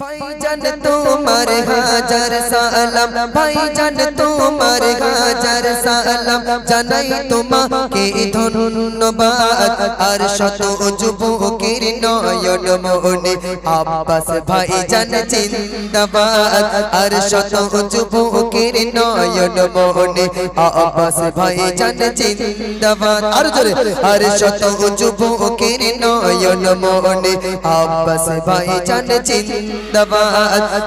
ভাইজান তোমার হাজার সালাম। ভাইজান তোমার হাজার সালাম। জানাই তোমাকে ধন্যবাদ আর শত যুবকের নয়ন মনে আব্বাস ভাইজান জিন্দাবাদ। আর শত যুবকের নয়ন মনে আব্বাস ভাইজান জিন্দাবাদ। আর জোরে। আর শত যুবকের নয়ন মনে আব্বাস ভাইজান জিন্দাবাদ।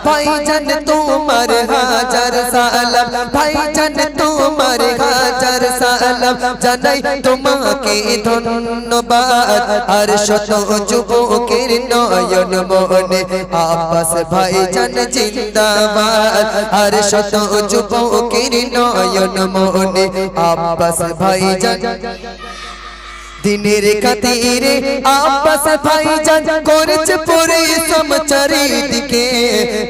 ভাইজান, তোমার হাজার সালাম। ভাইজান, তোমার হাজার সালাম। জানাই তোমাকে ধন্যবাদ। আর শত যুবকের নয়ন মনে। আব্বাস ভাইজান, জিন্দাবাদ। আর শত যুবকের নয়ন মনে। আব্বাস ভাইজান। দিনের খাতিরে আব্বাস ভাইজান করেছে পরিশ্রম চারিদিকে।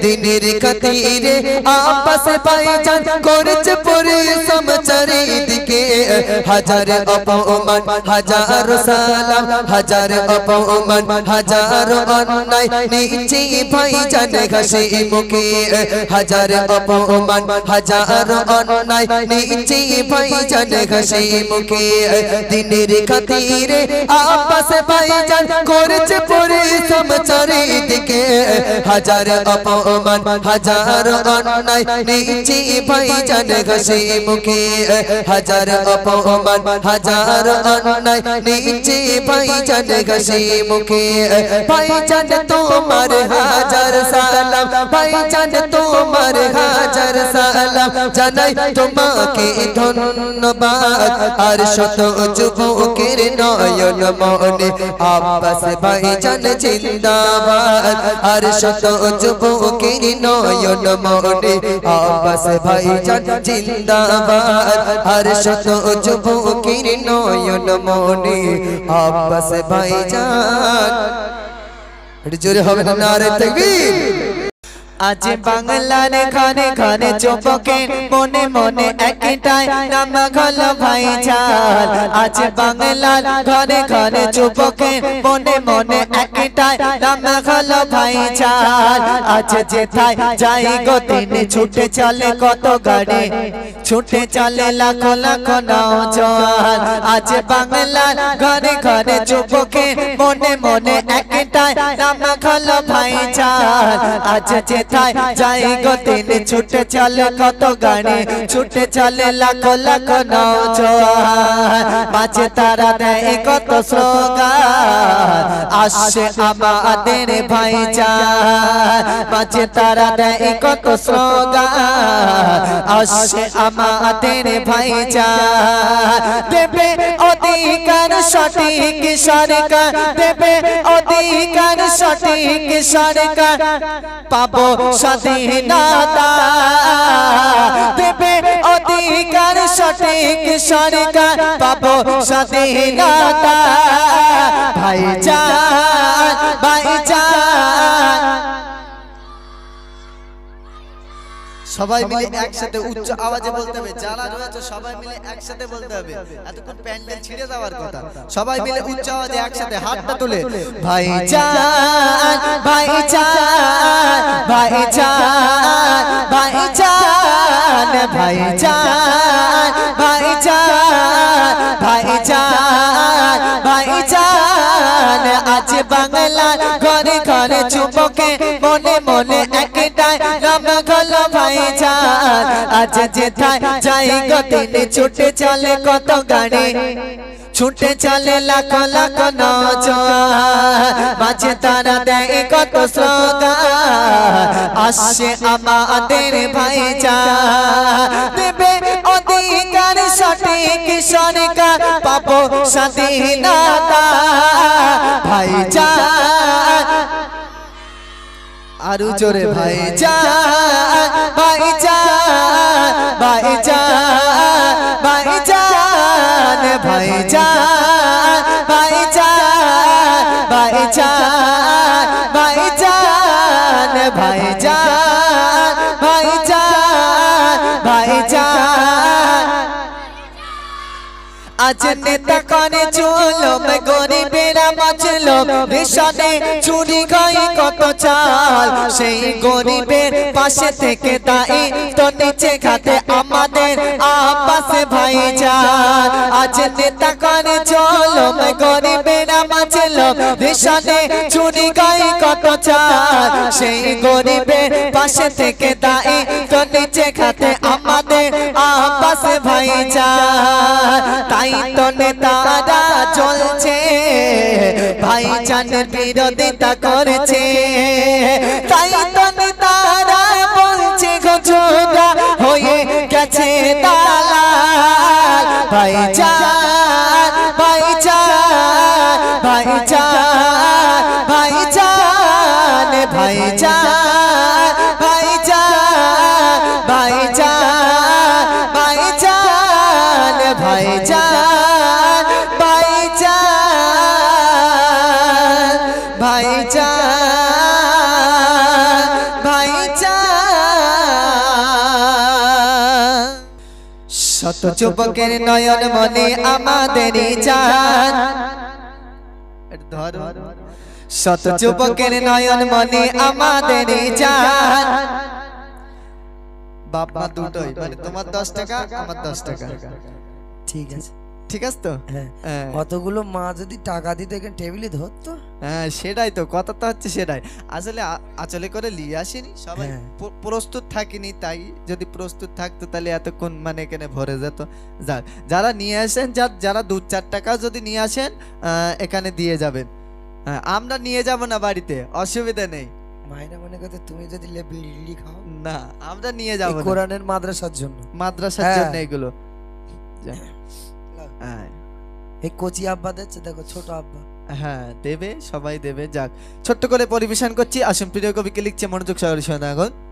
দিনের খাতিরে আব্বাস ভাইজান করেছে পরিশ্রম চারিদিকে। হাজার অপমান, হাজার সালাম, হাজার অপমান, হাজার অন্যায় নিচে ভাইজান ঘাসে মুখে। হাজার অপমান, হাজার অন্যায় নিচে ভাইজান ঘাসে মুখে। দিনের খাতিরে তীরে আব্বাস ভাইজান করেছে পরিশ্রম চারিদিকে। হাজার অপমান, হাজার অন্যায়, নিচে ভাইজান ঘষে মুখে। হাজার অপমান, হাজার অন্যায়, নিচে ভাইজান ঘষে মুখে। ভাইজান তোমার হাজার সালাম, ভাইজান তোমার হাজার সালাম জানাই তোমাকে ধন্যবাদ। আর শত যুবকের নয়ন মনে আব্বাস ভাইজান জিন্দাবাদ। আর শত যুবকের নয়ন মনে আব্বাস ভাইজান জিন্দাবাদ। আর শত যুবকের নয়ন মনে আব্বাস ভাইজান। একটু জোরে হবে না নারে তাকবীর আজ বাংলার ঘরে ঘরে চুপকে মনে মনে একটাই নাম ঘল ভাই চাল আজ বাংলার ঘরে ঘরে চুপকে মনে মনে একটাই নাম ঘল ভাই চাল আজ যেথায় যাই গো দিনে ছুটে চলে কত গাড়ি। ছুটে চলে লাখো লাখো নাও জল আজ বাংলার ঘরে ঘরে চুপকে মনে মনে একটাই নাম ঘল ভাই চাল আজ যে যেথায় যাই গো দিন ছুটে চলে কত গাড়ি ছুটে চলে লাখো লাখো নৌজোয়ান মাঝে তারা দেয় কত স্লোগান। আসছে আমাদের ভাইজান। মাঝে তারা দেয় কত স্লোগান। আসছে আমাদের ভাইজান। দেবে অধিকার সঠিক সরকার। দেবে অধিকার সঠিক সরকার। পাবো স্বাধীনতা দেবে অধিকার সঠিক সরকার পাবো স্বাধীনতা। ভাইজান ভাইজান। সবাই মিলে একসাথে উচ্চ আওয়াজে বলতে হবে। যারা রয়েছে সবাই মিলে একসাথে বলতে হবে। এতক্ষণ প্যান্ডেল ছিঁড়ে যাওয়ার কথা। সবাই মিলে উচ্চ আওয়াজে একসাথে হাতটা তুলে ভাইজান ভাই চান ভাই চান ভাইজান বাংলার ঘরে ঘরে চুপকে মনে মনে একটাই নাম গল ভাইজান আজ যেথায় যাই ছুটে চলে কত গাড়ি। ছুটে চলে লাখো লাখো তারা দেয় কত আমাদের ভাইজান দেবে অধিকার সঠিক সরকার পাবো স্বাধীনতা ভাইজান, আরু জোরে ভাইজান ভাইজান ভাইজান ভাইজান ভাইজান ভাইজান ভাইজান ভাইজান ভাইজান ভাইজান ভাইজান। আজ নেতা করে চলম গরিবেরা বাঁচল রেশনে চুরি গাই কত চাল। সেই গরিবের পাশে থেকে দায়ী তো নিচে খাতে আমাদের আপাশে ভাই যান। আজ নেতা করে চলম গরিবেরা বাঁচল রেশনে চুরি গাই কত চাল। সেই গরিবের পাশে থেকে দায়ী তো নিচে খাতে আমাদের আপাশে ভাই যান তাই তো নেতারা চলছে, ভাইজানের বিরোধিতা করেছে। তাই তো নেতারা বলছে গজরা হয়ে গেছে দালাল। ভাইজান ভাইজান ভাইজান। ভাইজান ভাইজান। শত যুবকের নয়ন মনে আমাদেরই ধর শত যুবকের নয়ন মনে আমাদেরই জান। বাপ মা দুটোই মানে তোমার দশ টাকা, আমার দশ টাকা। ঠিক আছে। ঠিক আছে তো? হ্যাঁ। হ্যাঁ। অতগুলো মা যদি টাকা দিত এখানে টেবিলে ধরতো? হ্যাঁ সেটাই তো কথা তো হচ্ছে সেটাই। আসলে আঁচলে করে নিয়ে আসেনি সবাই হ্যাঁ। প্রস্তুত থাকিনি তাই যদি প্রস্তুত থাকতো তাহলে এতক্ষণ মানে এখানে ভরে যেত। যাক যারা নিয়ে আসেন যা যারা দু চার টাকা যদি নিয়ে আসেন আহ, এখানে দিয়ে যাবেন। হ্যাঁ, আমরা নিয়ে যাব না বাড়িতে অসুবিধা নেই। মায়েরা মনে করতে তুমি যদি লেবি লিলি খাও। না আমরা নিয়ে যাব কোরআনের মাদ্রাসার জন্য। মাদ্রাসার হ্যাঁ। জন্য এগুলো। হ্যাঁ এই কচি আব্বা দিচ্ছে দেখো, ছোট আব্বা। হ্যাঁ দেবে, সবাই দেবে, যাক। ছোট্ট করে পরিবেশন করছি। আসুন, প্রিয় কবিকে লিখছে মনোযোগ সহকারে শোনা এখন।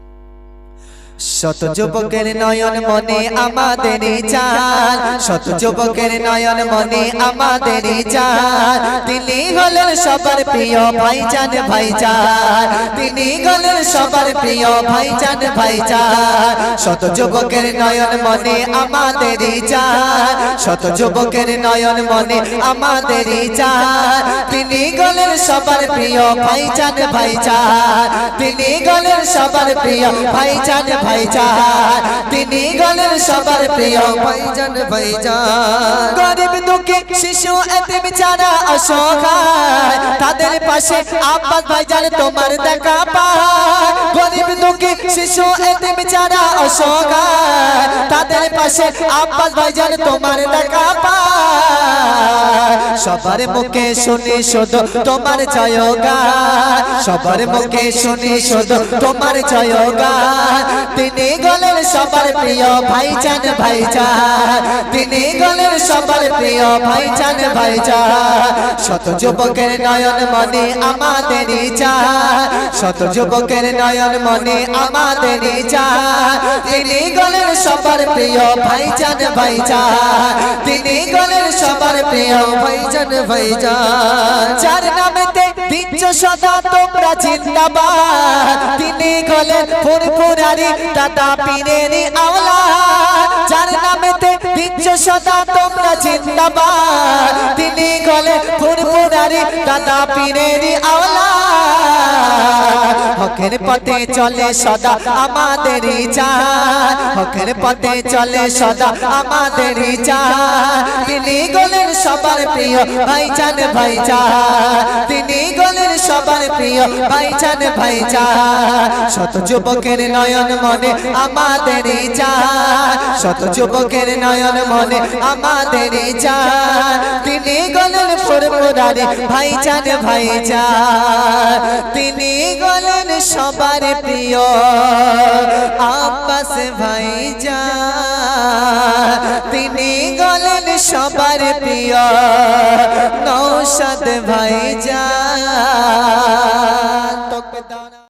শত যুবকের নয়ন মনে আমাদেরই চান শত যুবকের নয়ন মনে আমাদেরই চান। তিনি হলেন সবার প্রিয় ভাইজান ভাইজান। তিনি হলেন সবার প্রিয় ভাইজান ভাইজান। শত যুবকের নয়ন মনে আমাদেরই চান শত যুবকের নয়ন মনে তিনি গলেন সবার প্রিয় ভাইজান ভাইজান। তিনি গলেন সবার প্রিয় ভাইজান ভাইজান। তিনি গলেন সবার প্রিয় ভাইজান ভাইজান। গরিব দুঃখী শিশু এতে বিচারা অসহায়, তাদের পাশে আব্বাস ভাইজান, তোমার দেখা পায়। গরিব দুঃখী শিশু এতে বিচারা অসহায়, তাদের পাশে আব্বাস ভাইজান, তোমার দেখা পায়। সবার মুখে শুনি শুধু তোমার জয়গান সবার মুখে শুনি শুধু তোমার জয়গান তিনি গলেন সবার প্রিয় ভাইজান ভাইজান তিনি গলেন সবার প্রিয় ভাইজান ভাইজান শত যুবকের নয়ন মনে আমাদেরই চান শত যুবকের নয়ন মনে আমাদেরই চান তিনি গলেন সবার প্রিয় ভাইজান ভাইজান তিনি গলেন সবার প্রিয় ভাইজান ভাইজান যার নামেতে দিচ্ছ সদা তোমরা জিন্দাবাদ। তিনি গলেন ফুরফুরারি দাদা পীরেরই আওলা। যার নামেতে দিচ্ছ সদা তোমরা জিন্দাবাদ। তিনি গলেন ফুরফুরারি দাদা পীরেরই আওলা। হকের পথে চলে সদা আমাদেরই চান হকের পথে চলে সদা আমাদেরই চান তিনি গলেন সবার প্রিয় ভাইজান ভাইজান। তিনি গলেন সবার প্রিয় ভাইজান ভাইজান। শত যুবকের নয়ন মনে আমাদেরই চান শত যুবকের নয়ন মনে আমাদেরই চান তিনি গলেন ফুরফুরারি ভাইজান ভাইজান। তিনি গলেন সবার প্রিয় আব্বাস যা তিনি গলেন সবার প্রিয় নৌসাদ ভাইজান